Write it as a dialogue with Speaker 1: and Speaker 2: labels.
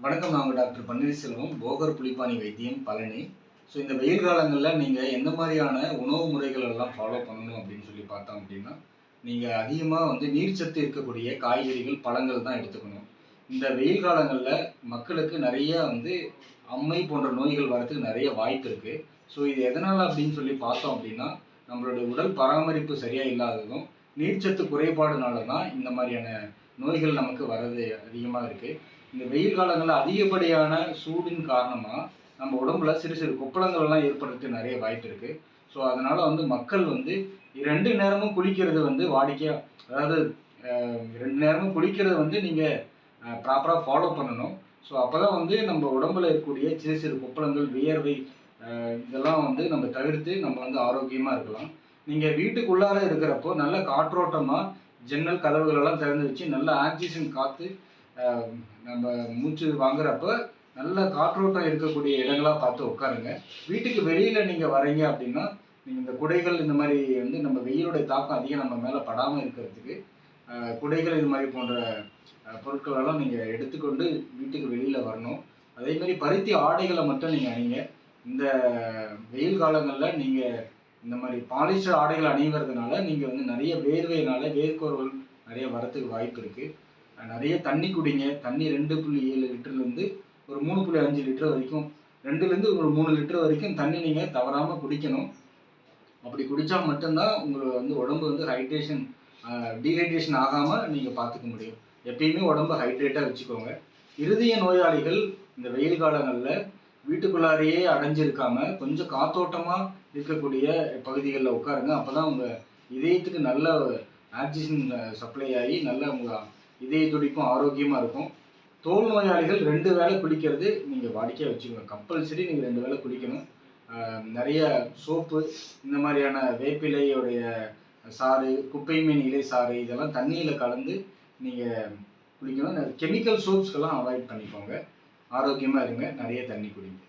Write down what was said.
Speaker 1: வணக்கம் நாங்கள் டாக்டர் பன்னீர்செல்வம் போகர் புலிப்பாணி வைத்தியம் பழனி ஸோ இந்த வெயில் காலங்களில் நீங்கள் எந்த மாதிரியான உணவு முறைகள் எல்லாம் ஃபாலோ பண்ணணும் அப்படின்னு சொல்லி பார்த்தோம் அப்படின்னா நீங்கள் அதிகமாக வந்து நீர்ச்சத்து இருக்கக்கூடிய காய்கறிகள் பழங்கள் தான் எடுத்துக்கணும். இந்த வெயில் காலங்களில் மக்களுக்கு நிறைய வந்து அம்மை போன்ற நோய்கள் வரதுக்கு நிறைய வாய்ப்பு இருக்குது ஸோ இது எதனால் அப்படின்னு சொல்லி பார்த்தோம் அப்படின்னா நம்மளுடைய உடல் பராமரிப்பு சரியாக இல்லாததும் நீர்ச்சத்து குறைபாடுனால தான் இந்த மாதிரியான நோய்கள் நமக்கு வர்றது அதிகமாக இருக்குது இந்த வெயில் காலங்களில் அதிகப்படியான சூடின் காரணமாக நம்ம உடம்புல சிறு சிறு கொப்பளங்கள்லாம் ஏற்படுறதுக்கு நிறைய வாய்ப்பு இருக்குது ஸோ அதனால் வந்து மக்கள் வந்து ரெண்டு நேரமும் குளிக்கிறது வந்து வாடிக்கையாக அதாவது ரெண்டு நேரமும் குளிக்கிறத வந்து நீங்கள் ப்ராப்பராக ஃபாலோ பண்ணணும். ஸோ அப்போ தான் வந்து நம்ம உடம்புல இருக்கக்கூடிய சிறு சிறு கொப்பளங்கள் வியர்வை இதெல்லாம் வந்து நம்ம தவிர்த்து நம்ம வந்து ஆரோக்கியமாக இருக்கலாம். நீங்கள் வீட்டுக்குள்ளார இருக்கிறப்போ நல்ல காற்றோட்டமாக ஜன்னல் கதவுகளெல்லாம் திறந்து வச்சு நல்ல ஆக்சிஜன் காற்று நம்ம மூச்சு வாங்குறப்ப நல்ல காற்றோட்டம் இருக்கக்கூடிய இடங்களா பார்த்து உட்காருங்க. வீட்டுக்கு வெளியில நீங்க வரீங்க அப்படின்னா நீங்கள் இந்த குடைகள் இந்த மாதிரி வந்து நம்ம வெயிலுடைய தாக்கம் அதிகம் நம்ம மேலே படாமல் இருக்கிறதுக்கு குடைகள் இது மாதிரி போன்ற பொருட்களெல்லாம் நீங்கள் எடுத்துக்கொண்டு வீட்டுக்கு வெளியில் வரணும். அதே மாதிரி பருத்தி ஆடைகளை மட்டும் நீங்கள் அணிங்க. இந்த வெயில் காலங்களில் நீங்கள் இந்த மாதிரி பாலிஸ்டர் ஆடைகள் அணிவறதுனால நீங்கள் வந்து நிறைய வேர்வையினால வேர்க்கோர்கள் நிறைய வரத்துக்கு வாய்ப்பு இருக்குது நிறைய தண்ணி குடிங்க. தண்ணி ரெண்டு புள்ளி ஏழு லிட்டர்லேருந்து ஒரு மூணு புள்ளி அஞ்சு லிட்டர் வரைக்கும். ரெண்டுலேருந்து ஒரு மூணு லிட்டர் வரைக்கும் தண்ணி நீங்கள் தவறாமல் குடிக்கணும். அப்படி குடித்தா மட்டும்தான் உங்களை வந்து உடம்பு வந்து ஹைட்ரேஷன் டீஹைட்ரேஷன் ஆகாமல் நீங்கள் பார்த்துக்க முடியும். எப்பயுமே உடம்பு ஹைட்ரேட்டாக வச்சுக்கோங்க. இருதய நோயாளிகள் இந்த வெயில் காலங்களில் வீட்டுக்குள்ளாரையே அடைஞ்சிருக்காம கொஞ்சம் காத்தோட்டமாக இருக்கக்கூடிய பகுதிகளில் உட்காருங்க. அப்போ தான் உங்கள் இதயத்துக்கு நல்ல ஆக்சிஜன் சப்ளை ஆகி நல்ல உங்கள் இதய துடிப்பும் ஆரோக்கியமாக இருக்கும். தோல் நோயாளிகள் ரெண்டு வேளை குளிக்கிறது நீங்கள் வாடிக்கையாக வச்சுக்கோங்க கம்பல்சரி நீங்கள் ரெண்டு வேளை குளிக்கணும் நிறைய சோப்பு இந்த மாதிரியான வேப்பிலையுடைய சாறு குப்பைமீன் இலை சாறு இதெல்லாம் தண்ணியில் கலந்து நீங்கள் குளிக்கணும் கெமிக்கல் சோப்ஸ்க்கெல்லாம் அவாய்ட் பண்ணிக்கோங்க. ஆரோக்கியமாக இருங்க. நிறைய தண்ணி குடிங்க.